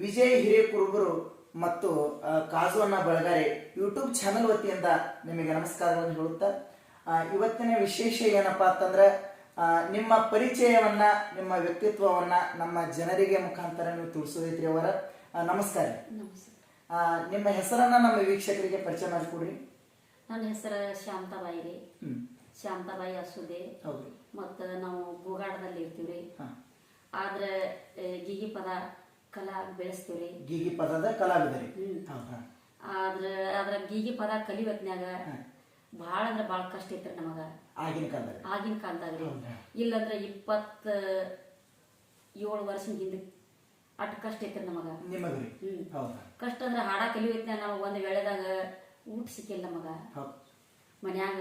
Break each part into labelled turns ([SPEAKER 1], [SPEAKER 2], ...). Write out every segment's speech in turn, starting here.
[SPEAKER 1] ವಿಜಯ್ ಹಿರೇಕುರುಬರು ಮತ್ತು ಕಾಜುವನ್ನ ಬಳಗಾರೆ YouTube channel ವತಿಯಿಂದ ನಿಮಗೆ ನಮಸ್ಕಾರಗಳನ್ನು ಹೇಳುತ್ತಾ ಇವತ್ತಿನ ವಿಶೇಷ ಏನಪ್ಪಾ ಅಂತಂದ್ರೆ ನಿಮ್ಮ ಪರಿಚಯವನ್ನ ನಿಮ್ಮ ವ್ಯಕ್ತಿತ್ವವನ್ನ ನಮ್ಮ ಜನರಿಗೆ ಮುಖಾಂತರ ನೀವು ತಿಳಿಸೋದೈತ್ರಿ ಅವರ. ನಮಸ್ಕಾರ. ನಿಮ್ಮ ಹೆಸರನ್ನ ನಮ್ಮ ವೀಕ್ಷಕರಿಗೆ ಪರಿಚಯ ಮಾಡಿಕೊಡ್ರಿ.
[SPEAKER 2] ನನ್ನ ಹೆಸರು ಶಾಂತಬಾಯಿ ರೀ. ಶಾಂತಾಬಾಯಿ ಅಸುದೆ.
[SPEAKER 1] ಹೌದು.
[SPEAKER 2] ಮತ್ತು ನಾವು ಗೋಗಾಡದಲ್ಲಿ ಇರ್ತೀವಿ ಆದ್ರೆ ಗೀಗಿ ಪದ ಕಲಾ ಬೆಳೆಸ್ತೀವಿ ರೀ
[SPEAKER 1] ಗೀಗಿ ಪದದ ಕಲಾವಿದರಿ
[SPEAKER 2] ಆದ್ರ ಅದ್ರ ಗೀಗಿ ಪದ ಕಲಿವತ್ನ್ಯಾಗ
[SPEAKER 1] ಬಹಳ
[SPEAKER 2] ಭಾಳ ಅಂದ್ರೆ ಭಾಳ ಕಷ್ಟ ಐತ್ರಿ ನಮಗ.
[SPEAKER 1] ಆಗಿನ ಕಾಲದಲ್ಲಿ
[SPEAKER 2] ಆಗಿನ ಕಾಲದಾಗ? ಇಲ್ಲಂದ್ರೆ ಇಪ್ಪತ್ತ ಏಳು ವರ್ಷ ಹಿಂದೆ ಅಟ್ ಕಷ್ಟ ಐತ್ರಿ ನಮಗ. ಕಷ್ಟ ಅಂದ್ರೆ ಹಾಡ ಕಲಿವತ್ನ್ಯಾಗ ನಾವು ಒಂದು ವೇಳೆದಾಗ ಊಟ ಸಿಕ್ಕಿಲ್ಲ ನಮಗ. ಮನ್ಯಾಗ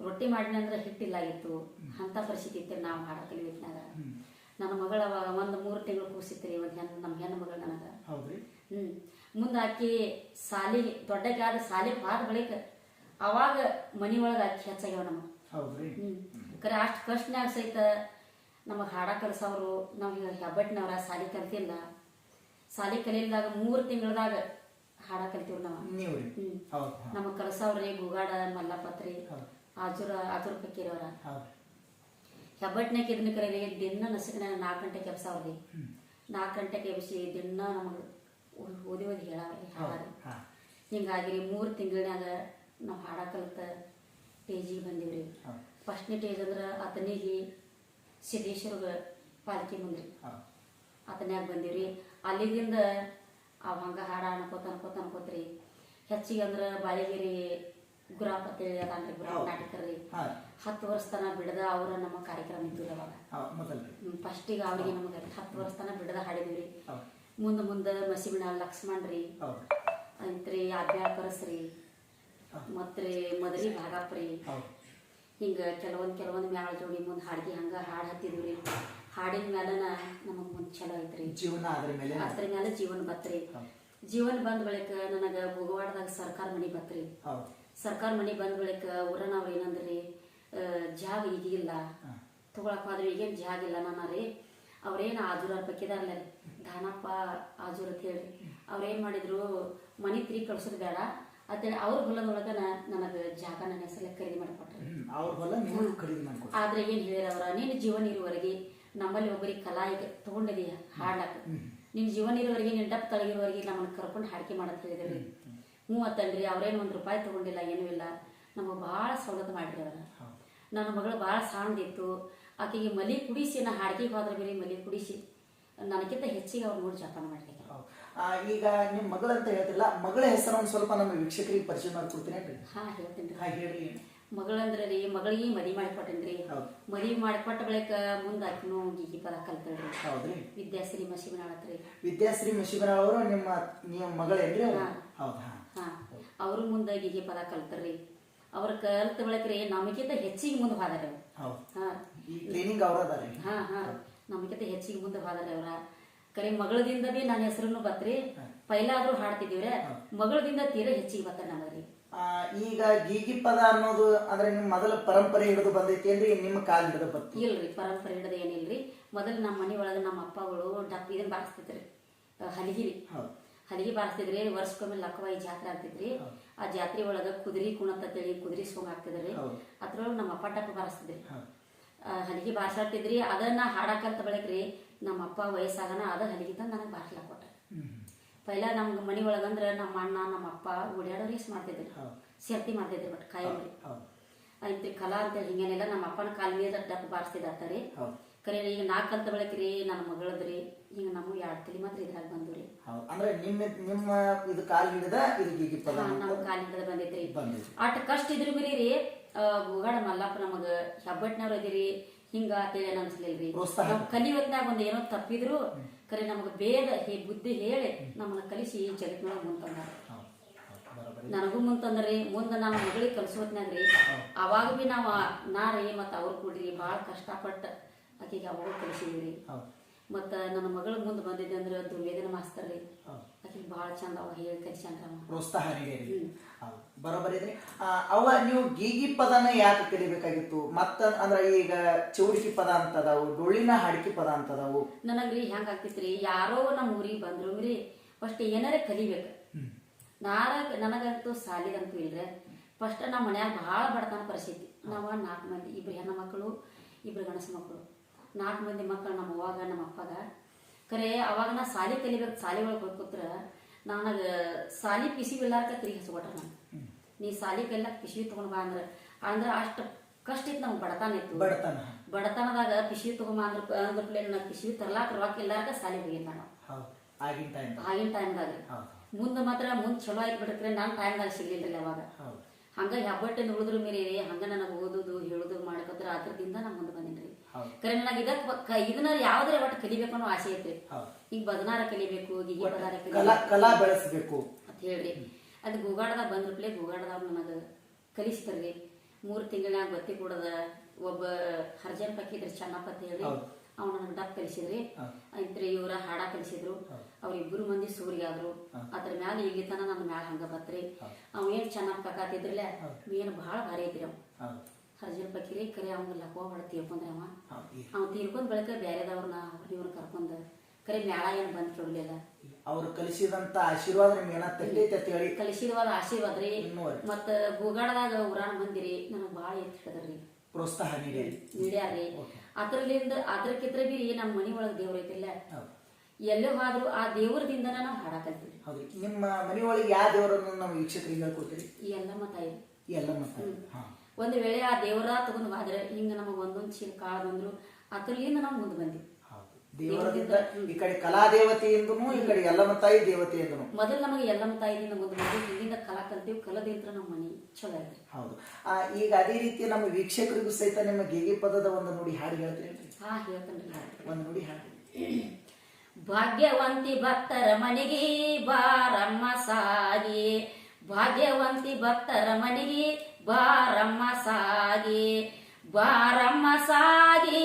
[SPEAKER 2] ರೊಟ್ಟಿ ಮಾಡಿನ ಅಂದ್ರೆ ಹಿಟ್ಟಿಲ್ಲಾಗಿತ್ತು ಅಂತ ಪರಿಸ್ಥಿತಿ ಇತ್ತು ನಾವು ಹಾಡ ಕಲಿವಿದ್ನಾಗ ನನ್ನ ಮಗಳ ಅವಾಗ ಒಂದು ಮೂರು ತಿಂಗಳು ಕೂಸಿತ್ರಿ ಒಂದು ಹೆಣ್ಣು ನಮ್ಮ ಹೆಣ್ಣು ಮಗಳು ನನಗೆ.
[SPEAKER 1] ಹೌದ್ರಿ?
[SPEAKER 2] ಹ್ಮ್. ಮುಂದೆ ಆಕಿ ಸಾಲಿ ದೊಡ್ಡಗಾದ ಸಾಲಿ ಪಾದ ಬಳಿಕ ಅವಾಗ ಮನಿ ಒಳಗೆ ಆಕಿ ಹೆಚ್ಚಾಗ್ಯಾವ ನಮಗೆ.
[SPEAKER 1] ಹೌದ್ರಿ?
[SPEAKER 2] ಹ್ಮ್. ಕರೆ ಅಷ್ಟು ಕಷ್ಟನಾಗ ಸಹಿತ ನಮಗೆ ಹಾಡ ಕಲಿಸೋರು ನಮಗೆ ಹೆಬ್ಬಟ್ಟಿನವ್ರ ಸಾಲಿ ಕಲ್ತಿಲ್ಲ. ಸಾಲಿ ಕಲಿಲ್ದಾಗ ಮೂರು ತಿಂಗಳದಾಗ ಹಾಡ ಕಲ್ತೀವಿ ನಾವು.
[SPEAKER 1] ನೀವು ರೀ
[SPEAKER 2] ಹ್ಮ್.
[SPEAKER 1] ಹೌದು ಹಾ.
[SPEAKER 2] ನಮಗ್ ಕಲಸವ್ರಿ ಗುಗಾಡ ಮಲ್ಲಪತ್ರಿ ಆಜುರ ಆಜುರ್ ಪಕ್ಕಿರವ್ರ. ಹೆಬ್ಬಟ್ನಾಗ ಇದನ್ನ ಕರೀರಿ ದಿನ ನಸಕಿನ ನಾಲ್ಕು ಗಂಟೆ ಕೆಲ್ಸಾವ್ರಿ ನಾಲ್ಕು ಗಂಟೆಗೆ ಎಬ್ಸಿ ದಿನ ನಮಗೆ ಓದಿ ಓದಿ ಹೇಳಾವ್ರಿ ಹೇಳಿ
[SPEAKER 1] ಹಾ.
[SPEAKER 2] ಹಿಂಗಾಗಿ ಮೂರು ತಿಂಗಳಿನಾಗ ನಾವು ಹಾಡ ಕಲಿತ ಟೇಜಿಗೆ ಬಂದೀವಿ
[SPEAKER 1] ರೀ
[SPEAKER 2] ಫಸ್ಟ್ನೇ ಟೇಜ್ ಅಂದ್ರೆ ಆತನಿಗೆ ಸಿದ್ದೇಶ್ವರ ಪಾಲಿಕೆ ಮುಂದ್ರಿ.
[SPEAKER 1] ಆತನ್ಯಾಗ
[SPEAKER 2] ಬಂದೀವಿ ಬಂದೀವ್ರಿ. ಅಲ್ಲಿದಿಂದ ಅವ ಹಂಗೆ ಹಾಡ ಅನ್ಕೋತ ಅನ್ಕೋತ ಅನ್ಕೋತ್ರಿ. ಹೆಚ್ಚಿಗೆ ಅಂದ್ರೆ ಬಾಳಿಗಿರಿ ಗುರಾಪ್ ಅಂತೇಳಿ ಅದಾನ್ರಿ ಗುರಾಪ್. ನಾಟಕ ರೀ ಹತ್ತು ವರ್ಷ ತನ ಬಿಡದ ಅವರ ನಮ್ಮ ಕಾರ್ಯಕ್ರಮ ಇದ್ದು ಅವಾಗ ಫಸ್ಟಿಗೆ ಅವ್ರಿಗೆ ನಮಗೆ ಹತ್ತು ವರ್ಷ ತನ ಬಿಡದ ಹಾಡಿದ್ವಿ ಮುಂದೆ ಮುಂದೆ ಮಸಿಬಿಣ ಲಕ್ಷ್ಮಣ್ ರೀ. ಅಂತ್ರಿ ಅಭ್ಯಾಕರಸ್ ರೀ. ಮತ್ರಿ ಮದರಿ ಭಾಗಪ್ಪ ರೀ. ಹಿಂಗೆ ಕೆಲವೊಂದ್ ಕೆಲವೊಂದ್ ಮ್ಯಾಳ ಜೋಡಿ ಮುಂದೆ ಹಾಡಿಗೆ ಹಂಗ ಹಾಡ್ ಹತ್ತಿದ್ವಿ ರೀ. ಹಾಡಿನ ಮ್ಯಾಲನ ನಮಗ್ ಮುಂದ್ ಚಲೋ ಐತ್ರಿ.
[SPEAKER 1] ಜೀವನ ಅದ್ರ ಮೇಲೆ
[SPEAKER 2] ಜೀವನ ಬತ್ರಿ. ಜೀವನ ಬಂದ ಬಳಿಕ ನನಗ ಭೋಗವಾಡದಾಗ ಸರ್ಕಾರ ಮನಿ ಬತ್ರಿ. ಸರ್ಕಾರ ಮನೆಗೆ ಬಂದ ಬಳಿಕ ಊರನವ್ರು ಏನಂದ್ರಿ ಜಾಗ
[SPEAKER 1] ಇದಿಲ್ಲ.
[SPEAKER 2] ತಗೊಳಕ್ ಹೋದ್ರೆ ಈಗೇನ್ ಜಾಗ ಇಲ್ಲ ನನ್ನ ರೀ. ಅವ್ರೇನು ಆಜೂರ ಬಕ್ಕಿದಾರಲ್ಲ ರೀ. ದಾನಪ್ಪ ಆಜೂರ್ ಅಂತ ಹೇಳಿ. ಅವ್ರೇನ್ ಮಾಡಿದ್ರು ಮನಿ ತ್ರೀ ಕಳ್ಸೋದು ಬೇಡ. ಅಂತೇಳಿ ಅವ್ರ ಹೊಲದೊಳಗ ನನಗ ಜಾಗ ನನ್ನ ಹೆಸರಲ್ಲಿ ಖರೀದಿ ಮಾಡಿಕೊಟ್ರಿ.
[SPEAKER 1] ಅವ್ರ ಹೊಲ ನೀವು ಖರೀದಿ ಮಾಡ್ಕೊಡ್ರಿ
[SPEAKER 2] ಆದ್ರೆ ಏನ್ ಹೇಳಿರ ಅವ್ರ ನೀನು ಜೀವನ ಇರುವವರೆಗೆ ನಮ್ಮಲ್ಲಿ ಒಬ್ಬರಿಗೆ ಕಲಾ ಈಗ ತಗೊಂಡಿದೀಯ ಹಾಡ್ಲಾಕ ನಿನ್ ಜೀವನ ಇರುವವರೆಗೆ ನಿನ್ನ ಡಪ್ ತಳಗಿರುವವರೆಗೆ ನಮ್ಮನ್ನ ಕರ್ಕೊಂಡು ಹಾಡಿಕೆ ಮಾಡತ್ ಹೇಳಿದ್ರಿ. ಅತ್ತನ್ರಿ ಅವ್ರೇನು ಒಂದು ರೂಪಾಯಿ ತಗೊಂಡಿಲ್ಲ ಏನೂ ಇಲ್ಲ. ನಮಗೆ ಭಾಳ ಸವಲತ್ತು ಮಾಡ್ರಿ ಅವ್ರ ನನ್ನ ಮಗಳು ಭಾಳ ಸಣ್ಣದಿತ್ತು ಆಕೆಗೆ ಮಲಿ ಕುಡಿಸಿ ನಾ ಹಾಡಿಗೆ ಹೋದ್ರೆ ಬೇರೆ ಮಲಿ ಕುಡಿಸಿ ನನಗಿಂತ ಹೆಚ್ಚಿಗೆ ಅವ್ರು ನೋಡಿ ಜಪಾನ ಮಾಡ್ಲಿಕ್ಕೆ.
[SPEAKER 1] ಈಗ ನಿಮ್ ಮಗಳಂತ ಹೇಳ್ತಿಲ್ಲ ಮಗಳ ಹೆಸರು ಒಂದ್ ಸ್ವಲ್ಪ ನಮ್ಮ ವೀಕ್ಷಕರಿಗೆ ಪರಿಚಯ ಮಾಡ್ಕೊಡ್ತೀನಿ
[SPEAKER 2] ಹಾ ಹೇಳ್ತೀನಿ
[SPEAKER 1] ಹಾ ಹೇಳ್ರಿ
[SPEAKER 2] ಮಗಳಂದ್ರೆ ರೀ ಮಗಳಿಗೆ ಮದಿ ಮಾಡಿಕೊಟ್ಟೇನ್ರಿ. ಮದಿ ಮಾಡಿಕೊಟ್ಟ ಬಳಿಕ ಮುಂದೆ ಆಕಿನೂ ಗೀಗಿ ಪದ ಕಲ್ತಳ್ರಿ.
[SPEAKER 1] ಹೌದ್ರಿ.
[SPEAKER 2] ವಿದ್ಯಾಶ್ರೀ ಮಶಿಬನಾಳತ್ರಿ
[SPEAKER 1] ವಿದ್ಯಾಶ್ರೀ ಮಶಿಬನಾಳ ಅವರು ನಿಮ್ಮ ನಿಮ್ಮ ಮಗಳೇನ್ರಿ. ಹೌದಾ?
[SPEAKER 2] ಹಾ. ಅವರು ಮುಂದೆ ಗೀಗಿ ಪದ ಕಲ್ತರ್ರಿ ಅವ್ರ ಕಲ್ತ ಬಳಿಕ ರೀ ನಮಗಿಂತ ಹೆಚ್ಚಿಗೆ ಮುಂದೆ ಹೋದಾರ
[SPEAKER 1] ಟ್ರೈನಿಂಗ್ ಅವ್ರ ಅದಾರಿ
[SPEAKER 2] ಹಾ ಹಾ. ನಮಗಿಂತ ಹೆಚ್ಚಿಗೆ ಮುಂದೆ ಹೋದಾರ ಅವ್ರ. ಕರೆ ಮಗಳದಿಂದ ಬಿ ನನ್ನ ಹೆಸರನ್ನು ಬತ್ರಿ ಪೈಲಾದ್ರೂ ಹಾಡ್ತಿದ್ದೀವ್ರಿ. ಮಗಳದಿಂದ ತೀರಾ ಹೆಚ್ಚಿಗೆ ಬತ್ತ ನಮಗ್ರಿ.
[SPEAKER 1] ಆ, ಈಗ ಗೀಗಿ ಪದ ಅನ್ನೋದು ಅಂದ್ರೆ ನಿಮ್ಮ ಮೊದಲ ಪರಂಪರೆ ಹಿಡಿದು ಬಂದೈತಿ ಅಂದ್ರೆ ನಿಮ್ಮ ಕಾಲ ಹಿಡಿದು ಬರ್ತೀವಿ
[SPEAKER 2] ಇಲ್ರಿ ಪರಂಪರೆ ಹಿಡಿದು ಏನಿಲ್ರಿ. ಮೊದಲು ನಮ್ಮ ಮನೆ ಒಳಗೆ ನಮ್ಮ ಅಪ್ಪಗಳು ಡಪ್ ಇದನ್ನ ಬಾರಿಸ್ತಿದ್ರಿ ಹಲಗಿರಿ. ಹಲಗಿ ರೀ
[SPEAKER 1] ಹೌದು.
[SPEAKER 2] ಹಲಗಿ ಬಾರಿಸ್ತಿದ್ರಿ ವರ್ಷಕ್ಕೊಮ್ಮೆ ಲಕ್ಕವಾಯಿ ಜಾತ್ರೆ ಆಗ್ತಿದ್ರಿ ಆ ಜಾತ್ರೆ ಒಳಗ ಕುದುರೆ ಕುಣತೇಳಿ ಕುದುರೆ ಸೋಂಗ್
[SPEAKER 1] ಹೌದು.
[SPEAKER 2] ಅದ್ರೊಳಗೆ ನಮ್ಮ ಅಪ್ಪ ಡಪ್ ಬಾರಿಸ್ತಿದ್ರಿ. ಹಲಗಿ ಬಾರ್ಸಾಡ್ತಿದ್ರಿ ಅದನ್ನ ಹಾಡಕಂತ ಬಳಕ್ರಿ ನಮ್ಮ ಅಪ್ಪ ವಯಸ್ಸಾಗನ ಅದ ಹಲಗಿ ತಂದು ನನಗೆ ಬಾರ್ಸ್ಲಾಕ್ ಕೊಟ್ಟ ಪೈಲ ನಮ್ಗೆ ಮನಿ ಒಳಗಂದ್ರೆ ನಮ್ಮ ಅಣ್ಣ ನಮ್ಮ ಅಪ್ಪ ಓಡಾಡೋ ರೀಸ್ ಮಾಡ್ತಿದ್ರು. ಸೇಫ್ಟಿ ಮಾಡ್ತಿದ್ರು ಬಟ್ ಕಾಯಿ ರೀ.
[SPEAKER 1] ಹೌದು.
[SPEAKER 2] ಐತಿ ಕಲಾ ಅಂತ ಹಿಂಗೇನೆಲ್ಲ ನಮ್ಮ ಅಪ್ಪನ ಕಾಲ ಮೇಲೆ ಡಪ್ ಬಾರಿಸ್ತಿದ್ದಾರ್ತಾರಿ
[SPEAKER 1] ಹೌದು.
[SPEAKER 2] ಕರೆ ಈಗ ನಾಲ್ಕು ಕಲ್ತ ಬೆಳಕ್ರಿ ನನ್ನ ಮಗಳದ್ರಿ ಈಗ ನಮ್ಗೆ ಎರಡು ತಲೆ ಮಾತ್ರ ಇದ್ರಾಗ ಬಂದ್ರಿ
[SPEAKER 1] ಅಂದ್ರೆ ನಿಮ್ಮ ನಿಮ್ಮ ಇದು ಕಾಲ್ ಹಿಡಿದ ಇದು
[SPEAKER 2] ನಮ್ಮ ಕಾಲ್ ಹಿಡಿದ ಬಂದೈತ್ರಿ. ಅಟ್ ಕಷ್ಟ ಇದ್ರು ಬಿರಿ ರೀ. ಗುಗಾಡ ಮಲ್ಲಪ್ಪ ನಮಗ ಹೆಬ್ಬಟ್ನವ್ರು ಇದೀರಿ ಹಿಂಗ ಅಂತೇಳಿ ಅನ್ಸ್ಲಿಲ್ರಿ. ನಾವ್ ಕಲಿಯೋತ್ನಾಗ ಒಂದ್ ಏನೋ ತಪ್ಪಿದ್ರು ಕರೆ ನಮಗೆ ಬೇಗ ಹೇ ಬುದ್ಧಿ ಹೇಳಿ ನಮ್ಮನ್ನ ಕಲಿಸಿ ಜಗತ್ತಿನೊಳಗೆ ಮುಂತಂದಾರ. ನನಗೂ ಮುಂತಂದ್ರಿ ಮುಂದೆ ನನ್ನ ಮಗಳಿಗೆ ಕಲಿಸೋತ್ನಾಗ್ರಿ ಅವಾಗ ಭೀ ನಾವು ನಾ ರೀ ಮತ್ತ ಅವ್ರು ಕೂಡ್ರಿ ಭಾಳ ಕಷ್ಟಪಟ್ಟು ಆಕೆಗೆ ಅವಾಗ
[SPEAKER 1] ಕಲಿಸಿದ್ರಿ
[SPEAKER 2] ಮತ್ತ ನನ್ನ ಮಗಳ ಮುಂದೆ ಬಂದಿದ್ದೆ ಅಂದ್ರೆ ದುರ್ವೇದನ ಮಾಸ್ತರ್ ರೀ. ಭಾಳ ಚಂದ ಅವ ಹೇಳಿ ಚಂದ್ರ
[SPEAKER 1] ಪ್ರೋತ್ಸಾಹ ನೀಡಿರಿ. ಹೌದು. ಬರೋಬ್ಬರಿ ಇದ್ರಿ ಅವ ನೀವು ಗೀಗಿ ಪದನ ಯಾಕೆ ಕಲಿಬೇಕಾಗಿತ್ತು? ಮತ್ತ ಅಂದ್ರ ಈಗ ಚೌಡಿಕಿ ಪದ ಅಂತದಾವು ಡೊಳ್ಳಿನ ಹಾಡಿಕೆ ಪದ ಅಂತದಾವು.
[SPEAKER 2] ನನಗ್ರಿ ಹೆಂಗ ಆಗ್ತಿತ್ರಿ ಯಾರೋ ನಮ್ಮ ಊರಿಗೆ ಬಂದ್ರು ರೀ ಫಸ್ಟ್ ಏನಾರ ಕಲಿಬೇಕು. ನಾರ ನನಗಂತೂ ಸಾಲಿಗಂತೂ ಇಲ್ರಿ. ಫಸ್ಟ್ ನಮ್ಮ ಮನ್ಯಾಗ ಭಾಳ ಬಡತನ ಪರಿಸ್ಥಿತಿ. ನಾವು ನಾಲ್ಕು ಮಂದಿ ಇಬ್ರು ಹೆಣ್ಣು ಮಕ್ಕಳು ಇಬ್ರು ಗಣಸ ಮಕ್ಕಳು ನಾಲ್ಕು ಮಂದಿ ಮಕ್ಕಳು ನಮ್ಮ ಅವ್ವಾಗ ನಮ್ಮ ಅಪ್ಪಗ. ಖರೆ ಅವಾಗ ನಾ ಸಾಲಿ ಕಲಿಬೇಕು ಸಾಲಿ ಒಳಗೆ ಹೋಗಿ ಕೂತ್ರ ನನಗೆ ಸಾಲಿ ಪಿಸಿ ಬಿಲ್ಲಾರ್ಕ ತಿರುಗಿ ಹಚ್ಕೊಟ್ರ ನಾನು. ನೀ ಸಾಲಿ ಕಲ್ಲ ಪಿಸಿವಿ ತೊಗೊಂಡ್ ಬಾ ಅಂದ್ರೆ ಅಂದ್ರೆ ಅಷ್ಟು ಕಷ್ಟ ಇತ್ತು ನಮ್ಗೆ ಬಡತನ ಇತ್ತು.
[SPEAKER 1] ಬಡತನ.
[SPEAKER 2] ಬಡತನದಾಗ ಪಿಸಿವಿ ತಗೊಂಬ ಅಂದ್ರ ಅಂದ್ರೆ ನಾ ಪಿಸಿವಿ ತರ್ಲಾಕ ರೊಕ್ಕ ಇಲ್ಲಾರ್ಕ ಸಾಲಿ ಹೋಗಿಲ್ಲ ನಾನು.
[SPEAKER 1] ಆಗಿನ ಟೈಮ್
[SPEAKER 2] ಆಗಿನ ಟೈಮ್ದಾಗ ಮುಂದೆ ಮಾತ್ರ ಮುಂದೆ ಚಲೋ ಆಯ್ತು ಬಿಡಕ್ರೆ ನನ್ನ ಟೈಮ್ದಾಗ ಸಿಗ್ಲಿಲ್ಲ ಅವಾಗ.
[SPEAKER 1] ಹೌದು.
[SPEAKER 2] ಹಂಗ ಹೆಬ್ಬಟ್ಟೆ ಉಳಿದ್ರು ಮೇಲೆ ಹಂಗ ನನಗೆ ಓದೋದು ಹೇಳೋದು ಮಾಡಕತ್ರ ಅದ್ರದಿಂದ ನಾ ಮುಂದೆ ಬಂದಿನ್ರಿ. ಕರೆ ನನಗೆ ಇದಕ್ಕೆ ಇದನ್ನ ಯಾವ್ದಾರ ಒಟ್ಟು ಕಲಿಬೇಕು ಅನ್ನೋ ಆಸೆ ಐತ್ರಿ ಈಗ ಬದನಾರ ಕಲಿಬೇಕು ಗಿಗಿ ಪದಾರ
[SPEAKER 1] ಕಲಾ ಬೆಳೆಸಬೇಕು.
[SPEAKER 2] ಅಂತ ಹೇಳ್ರಿ. ಅದು ಗೂಗಾಡದಾಗ ಬಂದ್ರಪ್ಲೆ ಗೂಗಾಡದಾಗ ನನಗೆ ಕಲಿಸ್ತಾರ್ರಿ. ಮೂರು ತಿಂಗಳಾಗ ಬತ್ತಿ ಕೊಡದ. ಒಬ್ಬ ಹರ್ಜನ್ ಪಕ್ಕಿದ್ರಿ ಚೆನ್ನಪ್ಪ ಅಂತ
[SPEAKER 1] ಹೌದು.
[SPEAKER 2] ಅವ್ನು ಡಬ್ ಕಲಿಸಿದ್ರಿ. ಐತ್ರಿ ಇವ್ರ ಹಾಡ ಕಲಿಸಿದ್ರು.
[SPEAKER 1] ಅವ್ರಿಬ್ಬರು
[SPEAKER 2] ಅವ್ರಿಬ್ರು ಮಂದಿ ಸೂರಿಗಾದ್ರು ಅದ್ರ ಮ್ಯಾಲ ಈಗಿತನ ತನ ನನ್ನ ಮ್ಯಾಲ ಹಂಗ ಬತ್ರಿ. ಅವ್ ಏನ್ ಚೆನ್ನಾಗ್ ಕಕಾತಿದ್ರಲ್ಲೇ ಏನ್ ಬಹಳ ಭಾರಿ ಐತ್ರಿ ಅವ್.
[SPEAKER 1] ಹೌದು
[SPEAKER 2] ಹರ್ಜನ್ ಪಕ್ಕಿರಿ ಕರೆ ಅವ್ನ ಲಕ್ವ ಹೊಡ ತೀರ್ಕೊಂಡ್ರಿ ಅವ. ಅವ್ ತೀರ್ಕೊಂಡ್ ಬಳಿಕ ಬೇರೆದವ್ರನ್ನ ಇವ್ರನ್ನ ಕರ್ಕೊಂಡ್ ಕರೆ ಮ್ಯಾಳ ಏನ್ ಬಂದ್ ಕೇಳಲಿಲ್ಲ.
[SPEAKER 1] ಅವ್ರು ಕಲಿಸಿದಂತ ಆಶೀರ್ವಾದ ನಿಮ್ಗೆ ಅಂತ ಹೇಳಿ.
[SPEAKER 2] ಕಲಿಸಿದವಾದ ಆಶೀರ್ವಾದ ರೀ. ಮತ್ತ ಗೂಗಾಡದಾಗ ಉರಾಣ ಬಂದಿರಿ ನನಗ್ ಭಾಳ ಎತ್ ಹಿಡದ್ರಿ.
[SPEAKER 1] ಪ್ರೋತ್ಸಾಹ ನೀಡಿರಿ
[SPEAKER 2] ನೀಡ್ಯಾರ್ರಿ ಅದ್ರಲಿಂದ ಅದ್ರಕ್ಕಿದ್ರ ಬಿ ನಮ್ಮ ಮನಿ ಒಳಗ್ ದೇವ್ರ ಐತಿಲ್ಲ. ಎಲ್ಲೇ ಹೋದ್ರು ಆ ದೇವ್ರದಿಂದ ನಾವು ಹಾಡ ಕಲ್ತೀವಿ
[SPEAKER 1] ಹೌದು ನಿಮ್ಮ ಮನೆಯೊಳಗೆ ಯಾವ ದೇವರನ್ನು ನಾವು ವೀಕ್ಷಕರಿಗೆ ಹೇಳ್ಕೊಡ್ತೀರಿ?
[SPEAKER 2] ಈ ಎಲ್ಲಮ್ಮ ತಾಯಿ.
[SPEAKER 1] ಈ ಎಲ್ಲ ಒಂದು ಹಾ.
[SPEAKER 2] ಒಂದ್ ವೇಳೆ ಆ ದೇವರ ತಗೊಂಡು ಹೋದ್ರೆ ಹಿಂಗ ನಮಗೆ ಒಂದೊಂದು ಚೀಲ ಕಾಳು ಬಂದ್ರು ಅದ್ರಲ್ಲಿಂದ ನಾವು ಮುಂದೆ ಬಂದ್ವಿ.
[SPEAKER 1] ಹೌದು ದೇವರದಿಂದ ಈ ಕಡೆ ಕಲಾ ದೇವತೆ ಎಂದನು ಈ ಕಡೆ ಎಲ್ಲಮ್ಮ ತಾಯಿ ದೇವತೆ ಎಂದನು.
[SPEAKER 2] ಮೊದಲು ನಮಗೆ ಎಲ್ಲಮ್ಮ ತಾಯಿದಿಂದ ಮುಂದೆ ಇಲ್ಲಿಂದ ಕಲಾ ಕಲ್ತೀವಿ ಕಲದಿಂದ ನಮ್ಮ ಮನೆ ಚಲೋ ಇದೆ
[SPEAKER 1] ಹೌದು. ಆ, ಈಗ ಅದೇ ರೀತಿ ನಮ್ಮ ವೀಕ್ಷಕರಿಗೂ ಸಹಿತ ನಿಮ್ಮ ಗೇಗಿ ಪದದ ಒಂದು ನುಡಿ ಹಾಡು ಹೇಳ್ತೀರಿ
[SPEAKER 2] ಹಾ ಹೇಳ್ತೇನೆ.
[SPEAKER 1] ಒಂದು ನುಡಿ ಹಾಡು.
[SPEAKER 2] ಭಾಗ್ಯವಂತಿ ಭಕ್ತರ ಮನೆಗೆ ಬಾರಮ್ಮ ಸಾಗಿ. ಭಾಗ್ಯವಂತಿ ಭಕ್ತರ ಮನೆಗೆ ಬಾರಮ್ಮ ಸಾಗಿ. ಬಾರಮ್ಮ ಸಾಗಿ.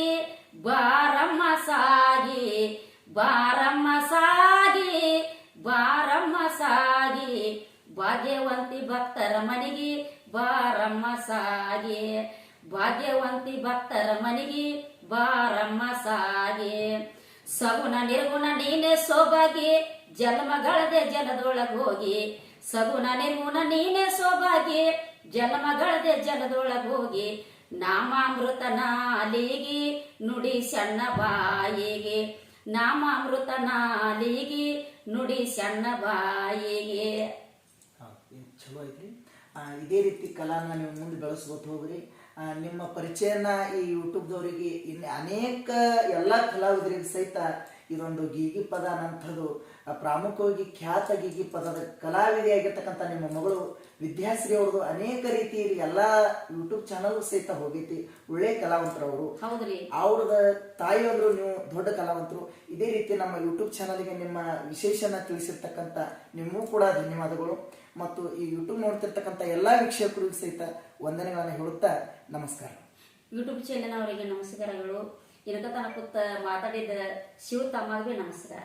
[SPEAKER 2] ಬಾರಮ್ಮ ಸಾಗಿ ಬಾರಮ್ಮ ಸಾಗಿ, ಭಾಗ್ಯವಂತಿ ಭಕ್ತರ ಮನೆಗೆ ಬಾರಮ್ಮ ಸಾಗಿ, ಭಾಗ್ಯವಂತಿ ಭಕ್ತರ ಮನೆಗೆ ಬಾರಮ್ಮ ಸಾಗಿ. ಸಗುಣ ನಿರ್ಗುಣ ನೀನೆ ಸೋಬಾಗಿ, ಜನ್ಮಗಳದೆ ಜನದೊಳಗೆ ಹೋಗಿ. ಸಗುಣ ನಿರ್ಗುಣ ನೀನೆ ಸೋಬಾಗಿ, ಜನ್ಮಗಳದೆ ಜನದೊಳಗೆ ಹೋಗಿ. ನಾಮಾಮೃತ ನಾಲಿಗೆ ನುಡಿ ಸಣ್ಣ ಬಾಯಿಗೆ. ನಾಮಾಮೃತ ನಾಲಿಗೆ ನುಡಿ ಸಣ್ಣ ಬಾಯಿಗೆ.
[SPEAKER 1] ಚಲೋ ಐತ್ರಿ. ಇದೇ ರೀತಿ ಕಲಾನ ನೀವು ಮುಂದೆ ಬೆಳೆಸ್ಕೊತ ಹೋಗ್ರಿ. ನಿಮ್ಮ ಪರಿಚಯನ ಈ ಯೂಟ್ಯೂಬ್ದವರಿಗೆ ಇನ್ನು ಅನೇಕ ಎಲ್ಲ ಕಲಾವಿದರಿಗೆ ಸಹಿತ ಇದೊಂದು ಗೀಗಿ ಪದ ಅನ್ನಂಥದ್ದು. ಪ್ರಾಮುಖ್ಯವಾಗಿ ಖ್ಯಾತ ಗೀಗಿ ಪದದ ಕಲಾವಿದೆಯಾಗಿರ್ತಕ್ಕಂಥ ನಿಮ್ಮ ಮಗಳು ವಿದ್ಯಾಶ್ರೀ ಅವ್ರದ್ದು ಅನೇಕ ರೀತಿಯಲ್ಲಿ ಎಲ್ಲ ಯೂಟ್ಯೂಬ್ ಚಾನಲ್ ಸಹಿತ ಹೋಗೈತಿ. ಒಳ್ಳೆ ಕಲಾವಂತರು ಅವರು
[SPEAKER 2] ಹೌದ್ರಿ
[SPEAKER 1] ಅವ್ರದ ತಾಯಿಯವರು ನೀವು ದೊಡ್ಡ ಕಲಾವಂತರು. ಇದೇ ರೀತಿ ನಮ್ಮ ಯೂಟ್ಯೂಬ್ ಚಾನಲ್ಗೆ ನಿಮ್ಮ ವಿಶೇಷನ ತಿಳಿಸಿರ್ತಕ್ಕಂಥ ನಿಮಗೂ ಕೂಡ ಧನ್ಯವಾದಗಳು. ಮತ್ತು ಈ ಯೂಟ್ಯೂಬ್ ನೋಡ್ತಿರ್ತಕ್ಕಂಥ ಎಲ್ಲ ವೀಕ್ಷಕರಿಗೂ ಸಹಿತ ವಂದನೆಗಳನ್ನು ಹೇಳುತ್ತಾ ನಮಸ್ಕಾರ.
[SPEAKER 2] ಯೂಟ್ಯೂಬ್ ಚಾನಲ್ ಅವರಿಗೆ ನಮಸ್ಕಾರಗಳು. ಇನಕ ತನ ಕೂತ ಮಾತಾಡಿದ ಶಿವ ತಮ್ಮಗೆ ನಮಸ್ಕಾರ